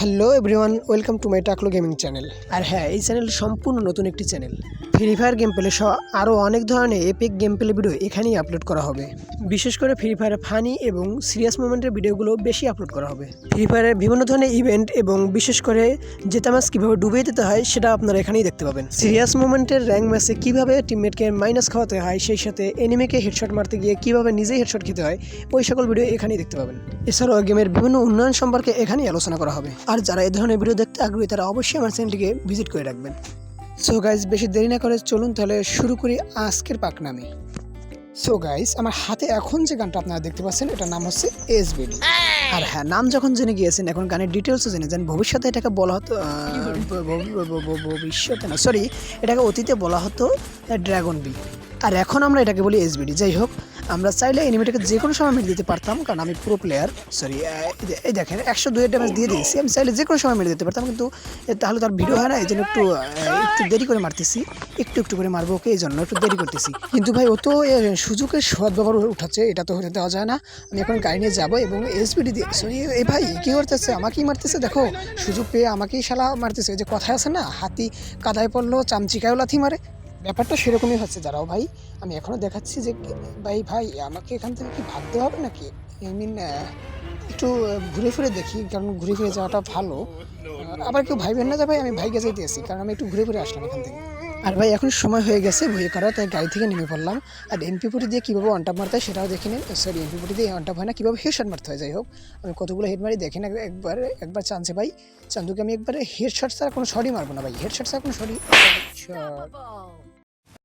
Hello everyone, welcome to my Taklo gaming channel. আর হ্যাঁ এই channel সম্পূর্ণ নতুন একটি channel. Free fire game play সহ আরও অনেক ধরনের এপিক গেম প্লে ভিডিও এখানেই আপলোড করা হবে। বিশেষ করে ফ্রি ফায়ারের ফানি এবং সিরিয়াস মোমেন্টের ভিডিওগুলো বেশি আপলোড করা হবে। ফ্রি ফায়ারের বিভিন্ন ধরনের ইভেন্ট এবং বিশেষ করে জেতা ম্যাচ কীভাবে ডুবিয়ে দিতে হয়, সেটা আপনারা এখানেই দেখতে পাবেন। সিরিয়াস মোমেন্টের র্যাঙ্ক ম্যাচে কীভাবে টিমমেটকে মাইনাস খাওয়াতে হয়, সেই সাথে এনিমেকে হেডশট মারতে গিয়ে কীভাবে নিজেই হেডশট খেতে হয়, ওই সকল ভিডিও এখানেই দেখতে পাবেন। এছাড়াও গেমের বিভিন্ন উন্নয়ন সম্পর্কে এখানেই আলোচনা করা হবে। আর যারা এই ধরনের ভিডিও দেখতে আগ্রহী, তারা অবশ্যই আমার চ্যানেলটিকে ভিজিট করে রাখবেন। সো গাইজ বেশি দেরি না করে চলুন তাহলে শুরু করি আজকের পাকনামি। সো গাইজ আমার হাতে এখন যে গানটা আপনারা দেখতে পাচ্ছেন, এটার নাম হচ্ছে এস এসবিডি আর হ্যাঁ নাম যখন জেনে গিয়েছেন, এখন গানের ডিটেলসও জেনে যান। ভবিষ্যতে এটাকে বলা হতো ভবিষ্যতে না সরি এটাকে অতীতে বলা হতো ড্রাগন বি আর এখন আমরা এটাকে বলি এসবিডি যাই হোক, আমরা চাইলে এনিমিটাকে যে কোনো সময় মেরে দিতে পারতাম, কারণ আমি পুরো প্লেয়ার সরি এই দেখেন, একশো দুইয়ের ড্যামেজ দিয়ে দিয়েছি। আমি চাইলে যে কোনো সময় মেরে দিতে পারতাম, কিন্তু তাহলে তার ভিডিও হয় না এই জন্য একটু একটু দেরি করে মারতেছি। একটু একটু করে মারবো, ওকে এই জন্য একটু দেরি করতেছি। কিন্তু ভাই, ও তো সুযোগের সদ ব্যবহার উঠাচ্ছে, এটা তো হতে দেওয়া যায় না। আমি এখন গাড়ি নিয়ে যাব এবং এসবিডি দিয়ে সরি এই ভাই, কী করতেছে? আমাকেই মারতেছে, দেখো, সুযোগ পেয়ে আমাকেই শালা মারতেছে। যে কথা আছে না, হাতি কাদায় পড়ল, চামচিকায়ও লাথি মারে। ব্যাপারটা সেরকমই হচ্ছে। দাঁড়াও ভাই, আমি এখনও দেখাচ্ছি যে ভাই ভাই, আমাকে এখান থেকে কি ভাবতে হবে নাকি? আই মিন একটু ঘুরে ফিরে দেখি, কারণ ঘুরে ফিরে যাওয়াটা ভালো। আবার কেউ ভাই ভাইবেন না যে, ভাই, আমি ভাইকে যাইতে আসি কারণ আমি একটু ঘুরে ফিরে আসলাম এখান থেকে। আর ভাই, এখন সময় হয়ে গেছে ভুয়ে করা তাই গাড়ি থেকে নেমে পড়লাম। আর এমপি পুটি দিয়ে কীভাবে অনটাপ মারতে হয় সেটাও দেখে নিন সরি এমপি পুটি দিয়ে অনটাপ হয় না, কীভাবে হেডশট মারতে হয়, যাই হোক। আমি কতগুলো হেড মারি দেখেন না, একবার একবার চান্সে ভাই। চান্দুকে আমি একবারে হেডশট ছাড়া কোনো শটই মারবো না ভাই হেডশট ছাড়া কোনো শটই